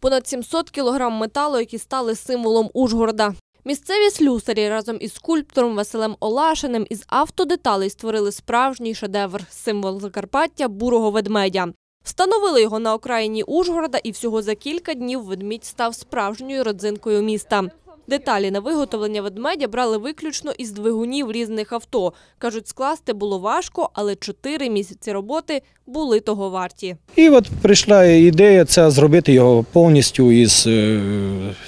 Понад 700 кілограм металу, які стали символом Ужгорода. Місцеві слюсарі разом із скульптором Василем Олашиним із автодеталей створили справжній шедевр – символ Закарпаття бурого ведмедя. Встановили його на окраїні Ужгорода, і всього за кілька днів ведмідь став справжньою родзинкою міста. Деталі на виготовлення ведмедя брали виключно із двигунів різних авто. Кажуть, скласти було важко, але чотири місяці роботи були того варті. І от прийшла ідея ця зробити його повністю із е,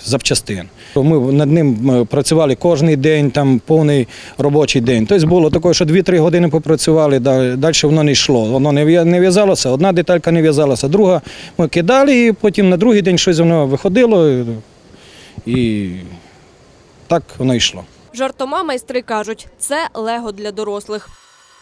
запчастин. Ми над ним е, працювали кожен день, там повний робочий день. Тобто було таке, що 2-3 години попрацювали, далі воно не йшло. Воно не в'язалося, одна деталька не в'язалася, друга ми кидали, і потім на другий день щось воно виходило. І так воно йшло. Жартома майстри кажуть, це лего для дорослих.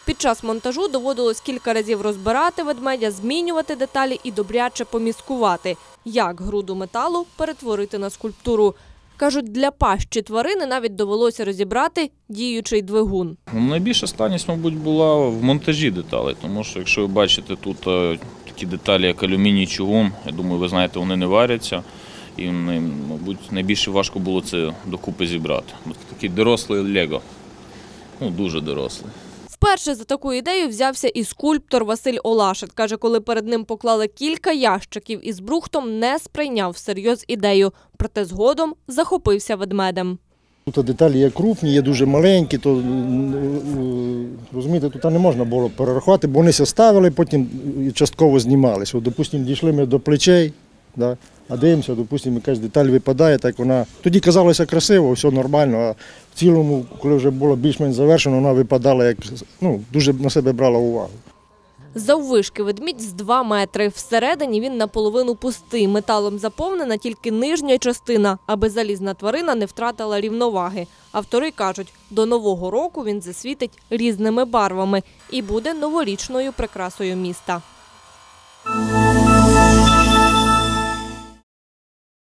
Під час монтажу доводилось кілька разів розбирати ведмедя, змінювати деталі і добряче поміскувати, як груду металу перетворити на скульптуру. Кажуть, для пащі тварини навіть довелося розібрати діючий двигун. Найбільша складність, мабуть, була в монтажі деталей, тому що якщо ви бачите тут е, такі деталі, як алюміній чугун, я думаю, ви знаєте, вони не варяться. І мабуть, найбільше важко було це докупи зібрати. Такий дорослий Лего. Ну, дуже дорослий. Вперше за таку ідею взявся і скульптор Василь Олашет. Каже, коли перед ним поклали кілька ящиків із брухтом, не сприйняв всерйоз ідею, проте згодом захопився ведмедем. Тут деталі є крупні, є дуже маленькі, то розумієте, тут не можна було перерахувати, бо вони ся ставили, потім частково знімалися. От, допустимо, дійшли ми до плечей, да, а дивимося, допустимо, якась деталь випадає, так вона. Тоді казалося красиво, все нормально, а в цілому, коли вже було більш-менш завершено, вона випадала як ну, дуже на себе брала увагу. Заввишки ведмідь з 2 метри. Всередині він наполовину пустий. Металом заповнена тільки нижня частина, аби залізна тварина не втратила рівноваги. Автори кажуть, до нового року він засвітить різними барвами і буде новорічною прикрасою міста.